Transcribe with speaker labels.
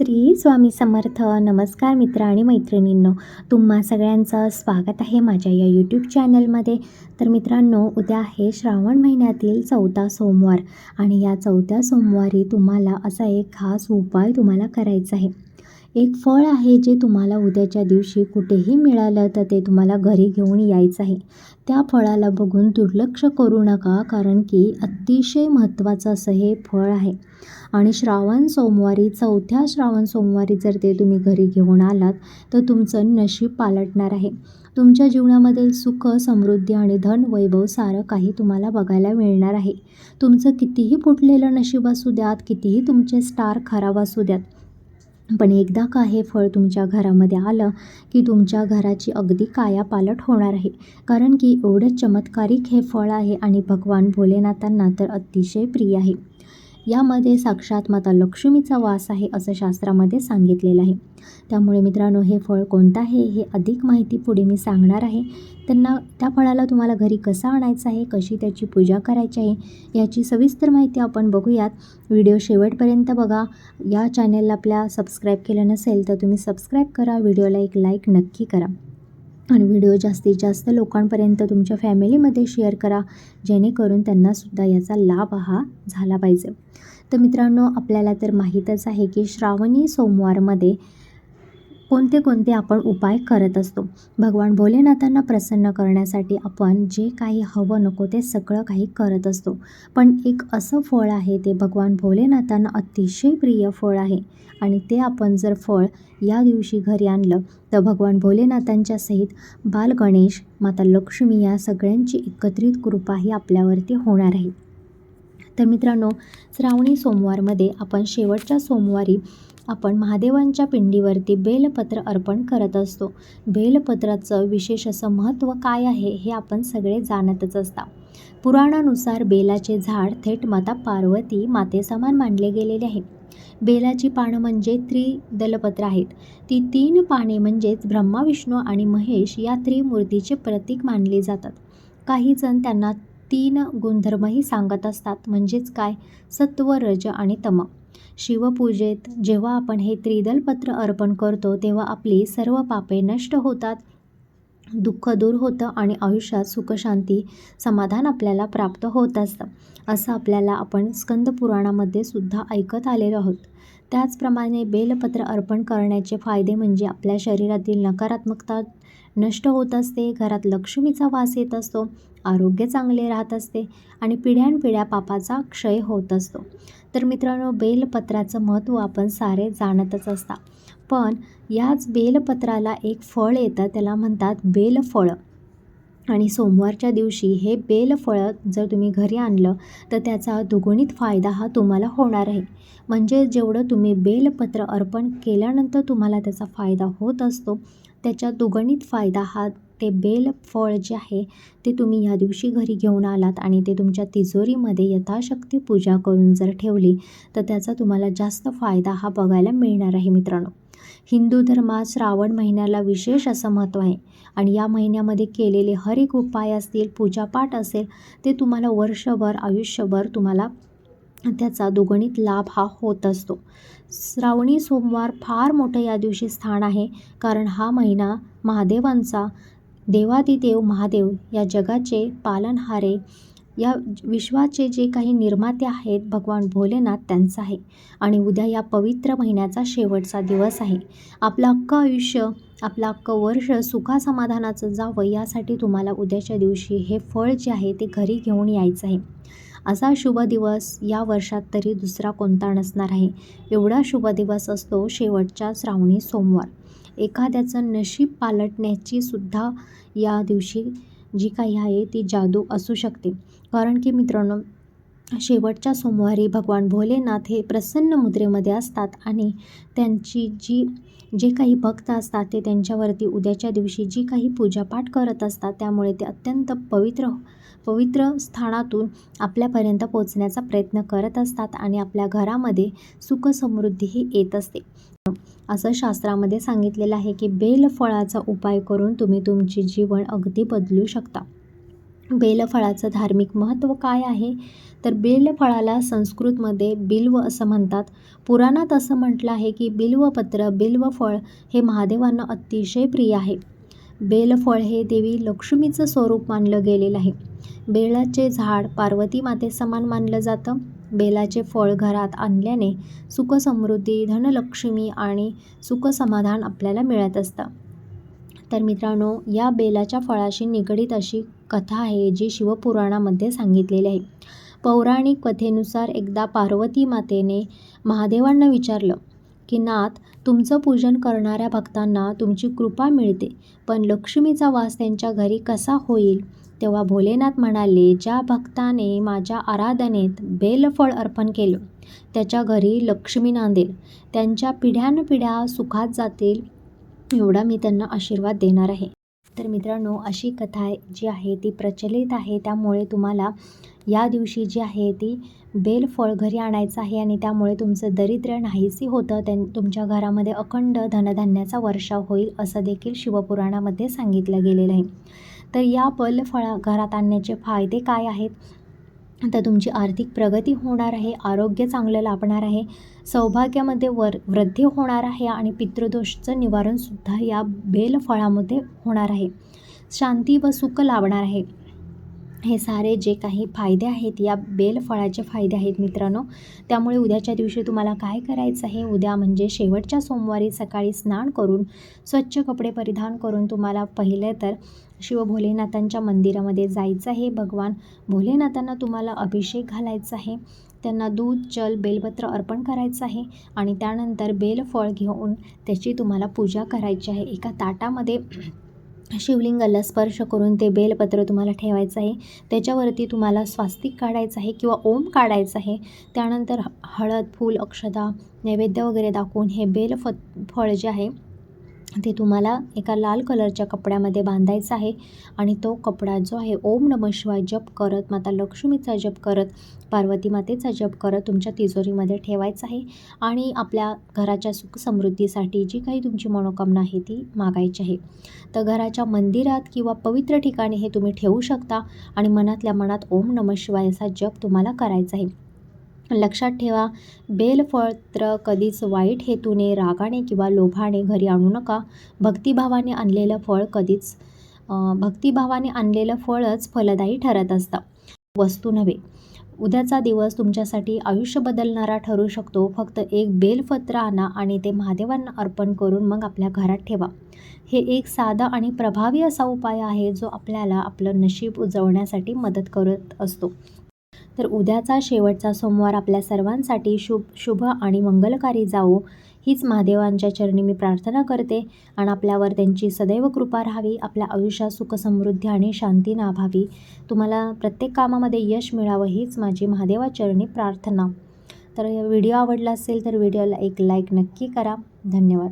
Speaker 1: श्री स्वामी समर्थ. नमस्कार मित्र आणि मैत्रिणींनो. तुम्हा सगळ्यांचं स्वागत आहे माझ्या या यूट्यूब चॅनलमध्ये तर मित्रांनो उद्या आहे श्रावण महिन्यातील चौथा सोमवार आणि या चौथ्या सोमवारी तुम्हाला असा एक खास उपाय तुम्हाला करायचा आहे. एक फळ आहे जे तुम्हाला उद्याच्या दिवशी कुठेही मिळालं तर ते तुम्हाला घरी घेऊन यायचं आहे. त्या फळाला बघून दुर्लक्ष करू नका कारण की अतिशय महत्त्वाचं असं हे फळ आहे. आणि श्रावण सोमवारी चौथ्या श्रावण सोमवारी जर ते तुम्ही घरी घेऊन आलात तर तुमचं नशीब पालटणार आहे. तुमच्या जीवनामधील सुख समृद्धी आणि धन वैभव सारं काही तुम्हाला बघायला मिळणार आहे. तुमचं कितीही फुटलेलं नशीब असू द्यात कितीही तुमचे स्टार खराब असू द्यात पण एकदा का हे फळ तुमच्या घरामध्ये आलं की तुमच्या घराची अगदी कायापालट होणार आहे. कारण की एवढं चमत्कारिक हे फळ आहे आणि भगवान भोलेनाथांना तर अतिशय प्रिय आहे. यामध्ये साक्षात माता लक्ष्मीचा वास आहे असं शास्त्रामध्ये सांगितलेलं आहे. त्यामुळे मित्रांनो हे फळ कोणतं आहे हे अधिक माहिती पुढे मी सांगणार आहे. त्यांना त्या फळाला तुम्हाला घरी कसं आणायचं आहे कशी त्याची पूजा करायची आहे याची सविस्तर माहिती आपण बघूयात. व्हिडिओ शेवटपर्यंत बघा. या चॅनेलला आपल्या सबस्क्राईब केलं नसेल तर तुम्ही सबस्क्राईब करा. व्हिडिओला एक लाईक नक्की करा. आणि व्हिडिओ जास्तीत जास्त लोकांपर्यंत तुमच्या फॅमिलीमध्ये शेअर करा जेणेकरून त्यांनासुद्धा याचा लाभ हा झाला पाहिजे. तर मित्रांनो आपल्याला तर माहीतच आहे की श्रावणी सोमवारमध्ये कोणते कोणते आपण उपाय करत असतो. भगवान भोलेनाथांना प्रसन्न करण्यासाठी आपण जे काही हवं नको ते सगळं काही करत असतो. पण एक असं फळ आहे ते भगवान भोलेनाथांना अतिशय प्रिय फळ आहे. आणि ते आपण जर फळ या दिवशी घरी आणलं तर भगवान भोलेनाथांच्या सहित बाल गणेश माता लक्ष्मी या सगळ्यांची एकत्रित कृपा ही आपल्यावरती होणार आहे. तर मित्रांनो श्रावणी सोमवारमध्ये आपण शेवटच्या सोमवारी आपण महादेवांच्या पिंडीवरती बेलपत्र अर्पण करत असतो. बेलपत्राचं विशेष असं महत्त्व काय आहे हे आपण सगळे जाणतच असता. पुराणानुसार बेलाचे झाड थेट माता पार्वती मातेसमान मानले गेलेले आहे. बेलाची पानं म्हणजे त्रिदलपत्र आहेत. ती तीन पाने म्हणजेच ब्रह्मा विष्णू आणि महेश या त्रिमूर्तीचे प्रतीक मानले जातात. काही जण त्यांना तीन गुणधर्मही सांगत असतात म्हणजेच काय? सत्व रज आणि तम. शिवपूजेत जेव्हा आपण हे त्रिदलपत्र अर्पण करतो तेव्हा आपली सर्व पापे नष्ट होतात दुःख दूर होतं आणि आयुष्यात सुखशांती समाधान आपल्याला प्राप्त होत असतं असं आपल्याला आपण स्कंद पुराणामध्ये सुद्धा ऐकत आलेलो आहोत. त्याचप्रमाणे बेलपत्र अर्पण करण्याचे फायदे म्हणजे आपल्या शरीरातील नकारात्मकता नष्ट होत असते घरात लक्ष्मीचा वास येत असतो आरोग्य चांगले राहत असते आणि पिढ्यानपिढ्या पापाचा क्षय होत असतो. तर मित्रांनो बेलपत्राचं महत्त्व आपण सारे जाणतच असता. पण याच बेलपत्राला एक फळ येतं त्याला म्हणतात बेलफळं. आणि सोमवारच्या दिवशी हे बेलफळं जर तुम्ही घरी आणलं तर त्याचा दुगुणित फायदा हा तुम्हाला होणार आहे. म्हणजे जेवढं तुम्ही बेलपत्र अर्पण केल्यानंतर तुम्हाला त्याचा फायदा होत असतो त्याच्या दुगणित फायदा हा ते बेल फळ जे आहे ते तुम्ही या दिवशी घरी घेऊन आलात आणि ते तुमच्या तिजोरीमध्ये यथाशक्ती पूजा करून जर ठेवली तर त्याचा तुम्हाला जास्त फायदा हा बघायला मिळणार आहे मित्रांनो. हिंदू धर्मात श्रावण महिन्याला विशेष असं महत्त्व आहे आणि या महिन्यामध्ये केलेले हर एक उपाय असतील पूजापाठ असेल ते तुम्हाला वर्षभर आयुष्यभर तुम्हाला त्याचा दुगणित लाभ हा होत असतो. श्रावणी सोमवार फार मोठं या दिवशी स्थान आहे कारण हा महिना महादेवांचा देवादिदेव महादेव या जगाचे पालनहारे या विश्वाचे जे काही निर्माते आहेत भगवान भोलेनाथ त्यांचं आहे. आणि उद्या या पवित्र महिन्याचा शेवटचा दिवस आहे. आपलं अख्खं आयुष्य आपलं अख्खं वर्ष सुखासमाधानाचं जावं यासाठी तुम्हाला उद्याच्या दिवशी हे फळ जे आहे ते घरी घेऊन यायचं आहे. असा शुभ दिवस या वर्षात तरी दुसरा कोणता नसणार आहे. एवढा शुभ दिवस असतो शेवटच्या श्रावणी सोमवार. एखाद्याचं नशीब पालटण्याची सुद्धा या दिवशी जी काही आहे ती जादू असू शकते. कारण की मित्रांनो शेवटच्या सोमवारी भगवान भोलेनाथ हे प्रसन्न मुद्रेमध्ये असतात आणि त्यांची जी जे काही भक्त असतात ते त्यांच्यावरती उद्याच्या दिवशी जी काही पूजापाठ करत असतात त्यामुळे ते अत्यंत पवित्र पवित्र स्थानातून आपल्यापर्यंत पोचण्याचा प्रयत्न करत असतात आणि आपल्या घरामध्ये सुख समृद्धीही येत असते. असं शास्त्रामध्ये सांगितलेलं आहे की बेलफळाचा उपाय करून तुम्ही तुमचे जीवन अगदी बदलू शकता. बेलफळाचं धार्मिक महत्त्व काय आहे? तर बेलफळाला संस्कृतमध्ये बिल्व असं म्हणतात. पुराणात असं म्हटलं आहे की बिल्वपत्र बिल्वफळ हे महादेवांना अतिशय प्रिय आहे. बेलफळ हे देवी लक्ष्मीचं स्वरूप मानलं गेलेलं आहे. बेलाचे झाड पार्वती मातेसमान मानलं जातं. बेलाचे फळ घरात आणल्याने सुखसमृद्धी धनलक्ष्मी आणि सुखसमाधान आपल्याला मिळत असतं. तर मित्रांनो या बेलाच्या फळाशी निगडीत अशी कथा आहे जी शिवपुराणामध्ये सांगितलेली आहे. पौराणिक कथेनुसार एकदा पार्वती मातेने महादेवांना विचारलं की नाथ तुमचं पूजन करणाऱ्या भक्तांना तुमची कृपा मिळते पण लक्ष्मीचा वास त्यांच्या घरी कसा होईल? तेव्हा भोलेनाथ म्हणाले ज्या भक्ताने माझ्या आराधनेत बेलफळ अर्पण केलं त्याच्या घरी लक्ष्मी नांदेल. त्यांच्या पिढ्यानपिढ्या सुखात जातील एवढा मी त्यांना आशीर्वाद देणार आहे. तर मित्रांनो अशी कथा आहे जी आहे ती प्रचलित आहे. त्यामुळे तुम्हाला या दिवशी जी आहे ती बेलफळ घरी आणायचं आहे आणि त्यामुळे तुमचं दरिद्र नाहीसी होतं. त्यां तुमच्या घरामध्ये अखंड धनधान्याचा वर्षाव होईल असं देखील शिवपुराणामध्ये सांगितलं गेलेलं आहे. तर या बेलफळा घरात आणण्याचे फायदे काय आहेत? तर तुमची आर्थिक प्रगती होणार आहे आरोग्य चांगलं लाभणार आहे सौभाग्यामध्ये वर वृद्धी होणार आहे आणि पितृदोषचं निवारणसुद्धा या बेलफळामध्ये होणार आहे. शांती व सुख लाभणार आहे. हे सारे जे काही फायदे आहेत या बेलफळाचे फायदे आहेत मित्रांनो. त्यामुळे उद्याच्या दिवशी तुम्हाला काय करायचं आहे? उद्या म्हणजे शेवटच्या सोमवारी सकाळी स्नान करून स्वच्छ कपडे परिधान करून तुम्हाला पहिले तर शिव भोलेनाथांच्या मंदिरामध्ये जायचं आहे. भगवान भोलेनाथांना तुम्हाला अभिषेक घालायचा आहे. त्यांना दूध जल बेलपत्र अर्पण करायचं आहे आणि त्यानंतर बेलफळ घेऊन त्याची तुम्हाला पूजा करायची आहे. एका ताटामध्ये शिवलिंगाला स्पर्श करून ते बेलपत्र तुम्हाला ठेवायचं आहे. त्याच्यावरती तुम्हाला स्वास्तिक काढायचं आहे किंवा ओम काढायचं आहे. त्यानंतर हळद फूल अक्षदा नैवेद्य वगैरे दाखवून हे बेल फ फळ जे आहे ते तुम्हाला एका लाल कलरच्या कपड्यामध्ये बांधायचं आहे. आणि तो कपडा जो आहे ओम नम शिवाय जप करत माता लक्ष्मीचा जप करत पार्वती मातेचा जप करत तुमच्या तिजोरीमध्ये ठेवायचा आहे. आणि आपल्या घराच्या सुख समृद्धीसाठी जी काही तुमची मनोकामना आहे ती मागायची आहे. तर घराच्या मंदिरात किंवा पवित्र ठिकाणी हे तुम्ही ठेवू शकता. आणि मनातल्या मनात ओम नम शिवाय असा जप तुम्हाला करायचा आहे. लक्षात ठेवा बेलफळत्र कधीच वाईट हेतूने रागाने किंवा लोभाने घरी आणू नका. भक्तिभावाने आणलेलं फळ कधीच भक्तिभावाने आणलेलं फळच फलदायी ठरत असतं. वस्तू नव्हे. उद्याचा दिवस तुमच्यासाठी आयुष्य बदलणारा ठरू शकतो. फक्त एक बेलपत्र आणा आणि ते महादेवांना अर्पण करून मग आपल्या घरात ठेवा. हे एक साधा आणि प्रभावी असा उपाय आहे जो आपल्याला आपलं नशीब उजवण्यासाठी मदत करत असतो. तर उद्याचा शेवटचा सोमवार आपल्या सर्वांसाठी शुभ शुभ आणि मंगलकारी जावो. हीच महादेवांच्या चरणी मी प्रार्थना करते आणि आपल्यावर त्यांची सदैव कृपा राहावी आपल्या आयुष्यात सुख समृद्धी आणि शांती नाभावी. तुम्हाला प्रत्येक कामामध्ये यश मिळावं हीच माझी महादेवाचरणी प्रार्थना. तर व्हिडिओ आवडला असेल तर व्हिडिओला एक लाईक नक्की करा. धन्यवाद.